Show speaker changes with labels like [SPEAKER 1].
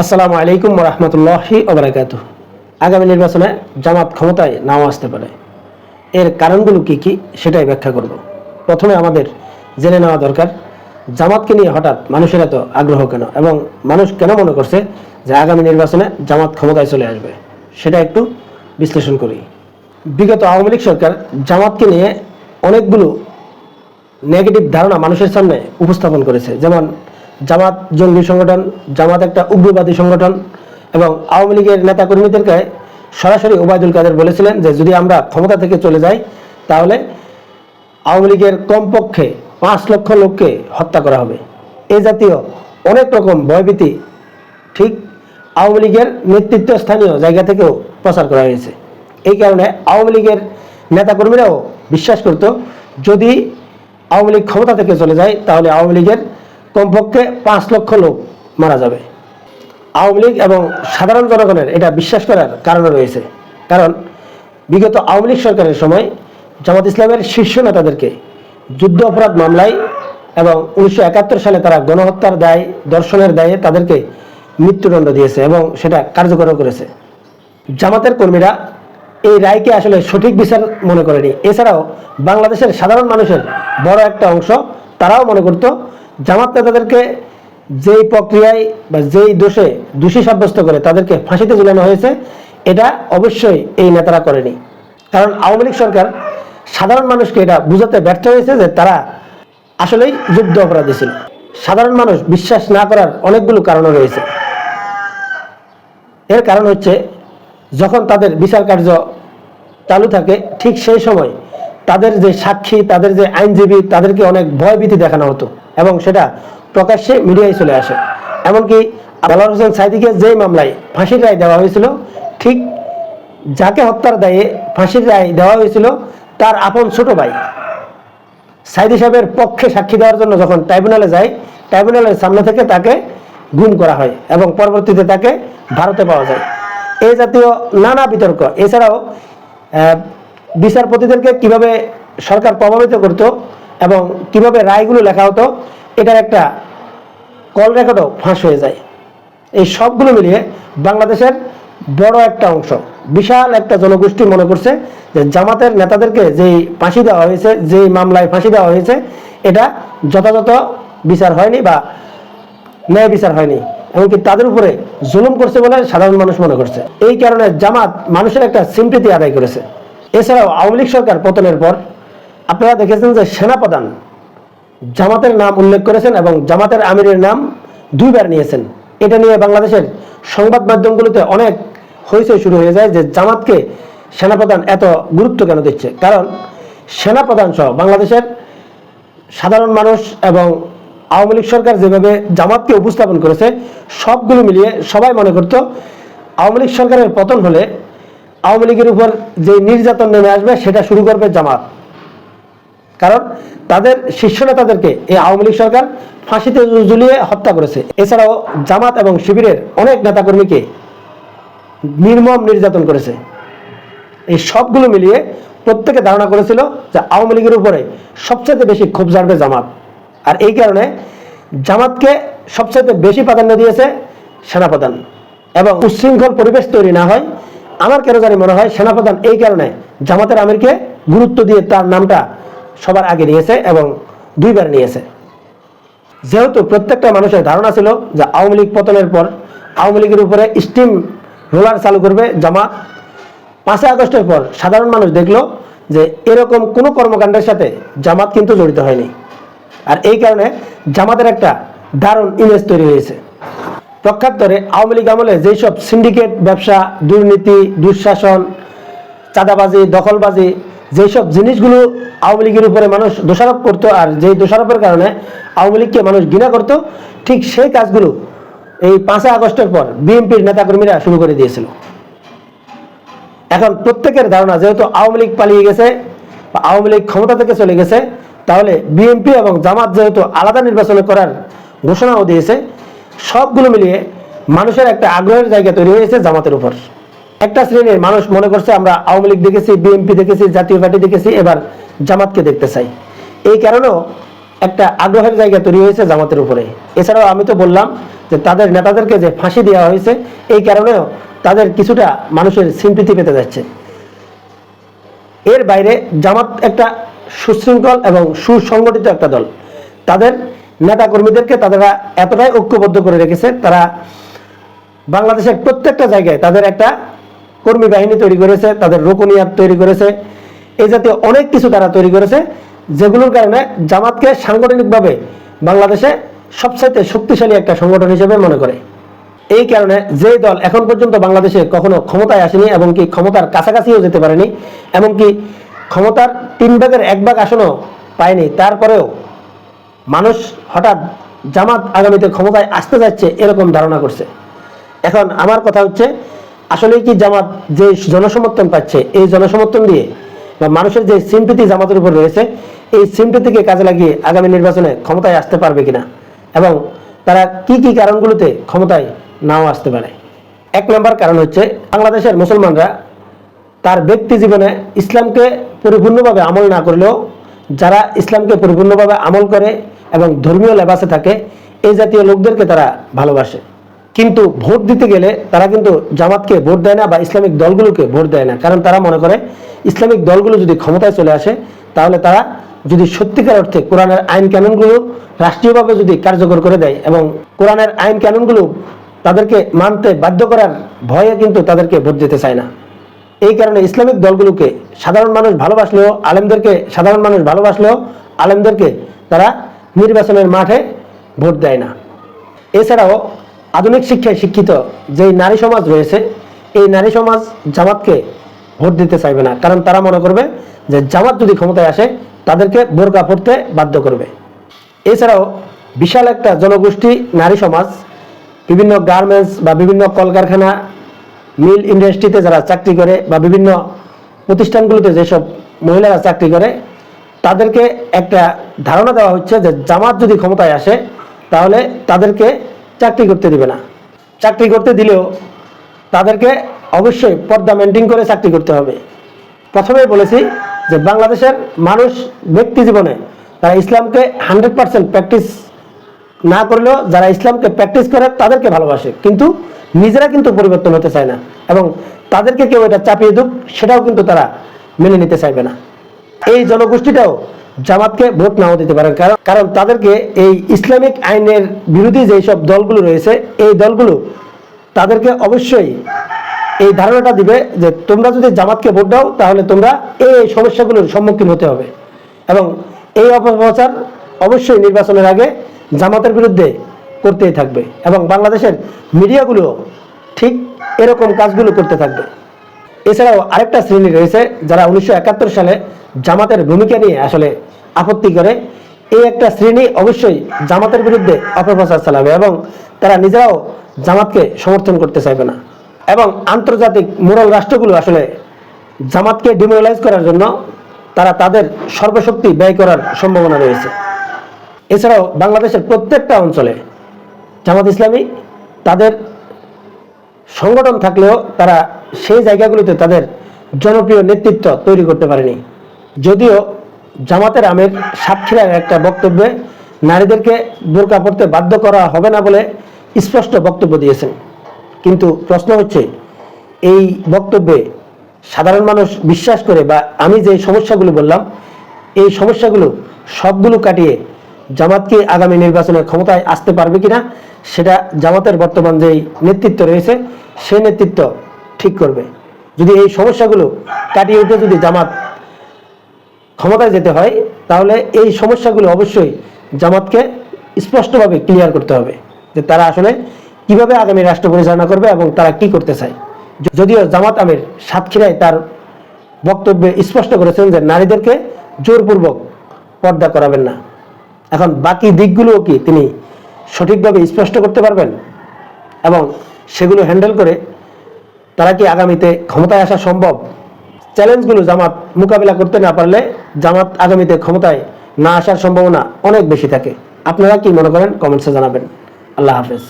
[SPEAKER 1] আসসালামু আলাইকুম রহমতুল্লাহি ওবরাকাতু আগামী নির্বাচনে জামাত ক্ষমতায় নাও আসতে পারে। এর কারণগুলো কি কি সেটাই ব্যাখ্যা করব। প্রথমে আমাদের জেনে নেওয়া দরকার, জামাতকে নিয়ে হঠাৎ মানুষের এত আগ্রহ কেন এবং মানুষ কেন মনে করছে যে আগামী নির্বাচনে জামাত ক্ষমতায় চলে আসবে? সেটা একটু বিশ্লেষণ করি। বিগত আওয়ামী লীগ সরকার জামাতকে নিয়ে অনেকগুলো নেগেটিভ ধারণা মানুষের সামনে উপস্থাপন করেছে। যেমন জামাত জঙ্গি সংগঠন, জামাত একটা উগ্রবাদী সংগঠন এবং আওয়ামী লীগের নেতাকর্মীদেরকে সরাসরি ওবায়দুল কাদের বলেছিলেন যে যদি আমরা ক্ষমতা থেকে চলে যাই, তাহলে আওয়ামী লীগের কমপক্ষে পাঁচ লক্ষ লোককে হত্যা করা হবে। এই জাতীয় অনেক রকম ভয়ভীতি ঠিক আওয়ামী লীগের নেতৃত্ব স্থানীয় জায়গা থেকেও প্রচার করা হয়েছে। এই কারণে আওয়ামী লীগের নেতাকর্মীরাও বিশ্বাস করত, যদি আওয়ামী লীগ ক্ষমতা থেকে চলে যায়, তাহলে আওয়ামী লীগের কমপক্ষে পাঁচ লক্ষ লোক মারা যাবে। আওয়ামী লীগ এবং সাধারণ জনগণের এটা বিশ্বাস করার কারণ রয়েছে। কারণ বিগত আওয়ামী লীগ সরকারের সময় জামাত ইসলামের শীর্ষ নেতাদেরকে যুদ্ধ অপরাধ মামলায় এবং উনিশশো একাত্তর সালে তারা গণহত্যার দায়, দর্শনের দায়ে তাদেরকে মৃত্যুদণ্ড দিয়েছে এবং সেটা কার্যকরও করেছে। জামাতের কর্মীরা এই রায়কে আসলে সঠিক বিচার মনে করেনি। এছাড়াও বাংলাদেশের সাধারণ মানুষের বড় একটা অংশ তারাও মনে করত জামাত নেতাদেরকে যেই প্রক্রিয়ায় বা যেই দোষে, দোষী সাব্যস্ত করে তাদেরকে ফাঁসিতে ঝুলানো হয়েছে, এটা অবশ্যই এই নেতারা করেনি। কারণ আওয়ামী লীগ সরকার সাধারণ মানুষকে এটা বুঝাতে ব্যর্থ হয়েছে যে তারা আসলেই যুদ্ধ অপরাধী ছিল। সাধারণ মানুষ বিশ্বাস না করার অনেকগুলো কারণও রয়েছে। এর কারণ হচ্ছে, যখন তাদের বিচার কার্য চালু থাকে, ঠিক সেই সময় তাদের যে সাক্ষী, তাদের যে আইনজীবী, তাদেরকে অনেক ভয়ভীতি দেখানো হতো। এবং সেটা প্রকাশ্যে মিডিয়ায় চলে আসে। এমনকি আলাল হোসেন সাইদিকে যে মামলায় ফাঁসির রায় দেওয়া হয়েছিল, ঠিক যাকে হত্যার দায়ে ফাঁসির রায় দেওয়া হয়েছিল, তার আপন ছোট ভাই। সাইদি সাহেবের পক্ষে সাক্ষী দেওয়ার জন্য যখন ট্রাইব্যুনালে যায়, ট্রাইব্যুনালের সামনে থেকে তাকে গুম করা হয় এবং পরবর্তীতে তাকে ভারতে পাওয়া যায়। এই জাতীয় নানা বিতর্ক। এছাড়াও বিচারপতিদেরকে কীভাবে সরকার প্রভাবিত করত এবং কীভাবে রায়গুলো লেখা হতো, এটার একটা কল রেকর্ডও ফাঁস হয়ে যায়। এই সবগুলো মিলিয়ে বাংলাদেশের বড় একটা অংশ, বিশাল একটা জনগোষ্ঠী মনে করছে যে জামাতের নেতাদেরকে যেই ফাঁসি দেওয়া হয়েছে, যেই মামলায় ফাঁসি দেওয়া হয়েছে, এটা যথাযথ বিচার হয়নি বা ন্যায় বিচার হয়নি, এমনকি তাদের উপরে জুলুম করছে বলে সাধারণ মানুষ মনে করছে। এই কারণে জামাত মানুষের একটা সিম্পৃতি আদায় করেছে। এছাড়াও আওয়ামী লীগ সরকার পতনের পর আপনারা দেখেছেন যে সেনাপ্রধান জামাতের নাম উল্লেখ করেছেন এবং জামাতের আমিরের নাম দুইবার নিয়েছেন। এটা নিয়ে বাংলাদেশের সংবাদ মাধ্যমগুলোতে অনেক হইচই শুরু হয়ে যায় যে জামাতকে সেনাপ্রধান এত গুরুত্ব কেন দিচ্ছে। কারণ সেনাপ্রধান সহ বাংলাদেশের সাধারণ মানুষ এবং আওয়ামী লীগ সরকার যেভাবে জামাতকে উপস্থাপন করেছে, সবগুলো মিলিয়ে সবাই মনে করতো আওয়ামী লীগ সরকারের পতন হলে আওয়ামী লীগের উপর যে নির্যাতন নেমে আসবে, সেটা শুরু করবে জামাত। কারণ তাদের শীর্ষ নেতাদেরকে এই আওয়ামী লীগ সরকার ফাঁসিতে ঝুলিয়ে হত্যা করেছে। এছাড়াও জামাত এবং শিবিরের অনেক নেতাকর্মীকে নির্মম নির্যাতন করেছে। এই সবগুলো মিলিয়ে প্রত্যেকে ধারণা করেছিল যে আওয়ামী লীগের উপরে সবচেয়ে বেশি ক্ষোভ জানবে জামাত। আর এই কারণে জামাতকে সবচেয়ে বেশি প্রাধান্য দিয়েছে সেনাপ্রধান। এবং উচ্ছৃঙ্খল পরিবেশ তৈরি না হয়, আমার কেন জানি মনে হয় সেনাপ্রধান এই কারণে জামাতের আমিরকে গুরুত্ব দিয়ে তার নামটা সবার আগে নিয়েছে এবং দুইবার নিয়েছে। যেহেতু প্রত্যেকটা মানুষের ধারণা ছিল যে আওয়ামী লীগ পতনের পর আওয়ামী লীগের উপরে স্টিম রোলার চালু করবে জামাত পাঁচই আগস্টের পর সাধারণ মানুষ দেখল যে এরকম কোনো কর্মকাণ্ডের সাথে জামাত কিন্তু জড়িত হয়নি। আর এই কারণে জামাতের একটা দারুণ ইমেজ তৈরি হয়েছে। প্রখ্যাতরে আওয়ামী লীগ আমলে যেসব সিন্ডিকেট ব্যবসা, দুর্নীতি, দুঃশাসন, চাঁদাবাজি, দখলবাজি যেসব জিনিসগুলো আওয়ামী লীগের উপরে মানুষ দোষারোপ করতো আর যেই দোষারোপের কারণে আওয়ামী লীগকে মানুষ ঘৃণা করতো, ঠিক সেই কাজগুলো এই পাঁচই আগস্টের পর বিএনপির নেতাকর্মীরা শুরু করে দিয়েছিল। এখন প্রত্যেকের ধারণা, যেহেতু আওয়ামী লীগ পালিয়ে গেছে বা আওয়ামী লীগ ক্ষমতা থেকে চলে গেছে, তাহলে বিএনপি এবং জামাত যেহেতু আলাদা নির্বাচন করার ঘোষণাও দিয়েছে, সবগুলো মিলিয়ে মানুষের একটা আগ্রহের জায়গা তৈরি হয়েছে জামাতের উপর। একটা শ্রেণির মানুষ মনে করছে, আমরা আওয়ামী লীগ দেখেছি বিএনপি দেখেছি, জাতীয় পার্টি দেখেছি, এবার জামাতকে দেখতে চাই। এই কারণেও একটা আগ্রহের জায়গা তৈরি হয়েছে জামাতের উপরে। এছাড়াও আমি তো বললাম যে তাদের নেতাদেরকে যে ফাঁসি দেওয়া হয়েছে, এই কারণেও তাদের কিছুটা মানুষের সিম্পিতি পেতে যাচ্ছে। এর বাইরে জামাত একটা সুশৃঙ্খল এবং সুসংগঠিত একটা দল। তাদের নেতা কর্মীদেরকে তারা এতটাই ঐক্যবদ্ধ করে রেখেছে, তারা বাংলাদেশের প্রত্যেকটা জায়গায় তাদের একটা কর্মী বাহিনী তৈরি করেছে, তাদের রোকনিয়াত তৈরি করেছে। এই জাতীয় অনেক কিছু তারা তৈরি করেছে, যেগুলোর কারণে জামাতকে সাংগঠনিকভাবে বাংলাদেশে সবচাইতে শক্তিশালী একটা সংগঠন হিসেবে মনে করে। এই কারণে যে দল এখন পর্যন্ত বাংলাদেশে কখনো ক্ষমতায় আসেনি এবং কি ক্ষমতার কাছাকাছিও যেতে পারেনি, এমনকি ক্ষমতার তিন ভাগের এক ভাগ আসনও পায়নি, তারপরেও মানুষ হঠাৎ জামাত আগামীতে ক্ষমতায় আসতে যাচ্ছে, এরকম ধারণা করছে। এখন আমার কথা হচ্ছে আসলে কি জামাত যে জনসমর্থন পাচ্ছে, এই জনসমর্থন দিয়ে বা মানুষের যে সিম্পিতি জামাতের উপর রয়েছে, এই সিম্পিতিকে কাজে লাগিয়ে আগামী নির্বাচনে ক্ষমতায় আসতে পারবে কিনা এবং তারা কি কি কারণগুলোতে ক্ষমতায় নাও আসতে পারে? এক নম্বর কারণ হচ্ছে বাংলাদেশের মুসলমানরা তার ব্যক্তি জীবনে ইসলামকে পরিপূর্ণভাবে আমল না করলেও যারা ইসলামকে পরিপূর্ণভাবে আমল করে এবং ধর্মীয় লেবাসে থাকে, এই জাতীয় লোকদেরকে তারা ভালোবাসে। কিন্তু ভোট দিতে গেলে তারা কিন্তু জামাতকে ভোট দেয় না বা ইসলামিক দলগুলোকে ভোট দেয় না। কারণ তারা মনে করে ইসলামিক দলগুলো যদি ক্ষমতায় চলে আসে, তাহলে তারা যদি সত্যিকার অর্থে কোরআনের আইন কানুনগুলো রাষ্ট্রীয়ভাবে যদি কার্যকর করে দেয় এবং কোরআনের আইন কানুনগুলো তাদেরকে মানতে বাধ্য করার ভয়ে কিন্তু তাদেরকে ভোট দিতে চায় না। এই কারণে ইসলামিক দলগুলোকে সাধারণ মানুষ ভালোবাসলেও, আলেমদেরকে সাধারণ মানুষ ভালোবাসলেও, আলেমদেরকে তারা নির্বাচনের মাঠে ভোট দেয় না। এছাড়াও আধুনিক শিক্ষায় শিক্ষিত যেই নারী সমাজ রয়েছে, এই নারী সমাজ জামাতকে ভোট দিতে চাইবে না। কারণ তারা মনে করবে যে জামাত যদি ক্ষমতায় আসে, তাদেরকে বোরকা পড়তে বাধ্য করবে। এছাড়াও বিশাল একটা জনগোষ্ঠী নারী সমাজ, বিভিন্ন গার্মেন্টস বা বিভিন্ন কলকারখানা, মিল ইন্ডাস্ট্রিতে যারা চাকরি করে বা বিভিন্ন প্রতিষ্ঠানগুলোতে যেসব মহিলারা চাকরি করে, তাদেরকে একটা ধারণা দেওয়া হচ্ছে যে জামাত যদি ক্ষমতায় আসে, তাহলে তাদেরকে চাকরি করতে দিবে না। চাকরি করতে দিলেও তাদেরকে অবশ্যই পর্দা মেনটেন করে চাকরি করতে হবে। প্রথমেই বলেছি যে বাংলাদেশের মানুষ ব্যক্তি জীবনে তারা ইসলামকে হান্ড্রেড পার্সেন্ট প্র্যাকটিস না করলেও যারা ইসলামকে প্র্যাকটিস করে তাদেরকে ভালোবাসে। কিন্তু নিজেরা কিন্তু পরিবর্তন হতে চায় না এবং তাদেরকে কেউ এটা চাপিয়ে দুক, সেটাও কিন্তু তারা মেনে নিতে চাইবে না। এই জনগোষ্ঠীটাও জামাতকে ভোট নাও দিতে পারে। কারণ কারণ তাদেরকে এই ইসলামিক আইনের বিরোধী যেই সব দলগুলো রয়েছে, এই দলগুলো তাদেরকে অবশ্যই এই ধারণাটা দিবে যে তোমরা যদি জামাতকে ভোট দাও, তাহলে তোমরা এই এই সমস্যাগুলোর সম্মুখীন হতে হবে। এবং এই অপপ্রচার অবশ্যই নির্বাচনের আগে জামাতের বিরুদ্ধে করতেই থাকবে এবং বাংলাদেশের মিডিয়াগুলো ঠিক এরকম কাজগুলো করতে থাকবে। এছাড়াও আরেকটা শ্রেণি রয়েছে, যারা উনিশশো একাত্তর সালে জামাতের ভূমিকা নিয়ে আসলে আপত্তি করে। এই একটা শ্রেণি অবশ্যই জামাতের বিরুদ্ধে অপপ্রচার চালাবে এবং তারা নিজেরাও জামাতকে সমর্থন করতে চাইবে না। এবং আন্তর্জাতিক মোরাল রাষ্ট্রগুলো আসলে জামাতকে ডিমোরালাইজ করার জন্য তারা তাদের সর্বশক্তি ব্যয় করার সম্ভাবনা রয়েছে। এছাড়াও বাংলাদেশের প্রত্যেকটা অঞ্চলে জামাত ইসলামী তাদের সংগঠন থাকলেও তারা সেই জায়গাগুলোতে তাদের জনপ্রিয় নেতৃত্ব তৈরি করতে পারেনি। যদিও জামাতের আমের সাতক্ষীরার একটা বক্তব্যে নারীদেরকে বোরকা পড়তে বাধ্য করা হবে না বলে স্পষ্ট বক্তব্য দিয়েছেন। কিন্তু প্রশ্ন হচ্ছে, এই বক্তব্যে সাধারণ মানুষ বিশ্বাস করে বা আমি যে সমস্যাগুলো বললাম, এই সমস্যাগুলো সবগুলো কাটিয়ে জামাত কি আগামী নির্বাচনে ক্ষমতায় আসতে পারবে কিনা, সেটা জামাতের বর্তমান যেই নেতৃত্ব রয়েছে সেই নেতৃত্ব ঠিক করবে। যদি এই সমস্যাগুলো কাটিয়ে উঠে যদি জামাত ক্ষমতায় যেতে হয়, তাহলে এই সমস্যাগুলো অবশ্যই জামাতকে স্পষ্টভাবে ক্লিয়ার করতে হবে যে তারা আসলে কীভাবে আগামী রাষ্ট্র পরিচালনা করবে এবং তারা কি করতে চায়। যদিও জামাত আমির সাতক্ষীরায় তার বক্তব্যে স্পষ্ট করেছেন যে নারীদেরকে জোরপূর্বক পর্দা করাবেন না। এখন বাকি দিকগুলোও কি তিনি সঠিকভাবে স্পষ্ট করতে পারবেন? এবং সেগুলো হ্যান্ডেল করে তারা কি আগামীতে ক্ষমতায় আসা সম্ভব? চ্যালেঞ্জগুলো জামাত মোকাবিলা করতে না পারলে জামাত আগামীতে ক্ষমতায় না আসার সম্ভাবনা অনেক বেশি থাকে। আপনারা কি মনে করেন? কমেন্টসে জানাবেন। আল্লাহ হাফেজ।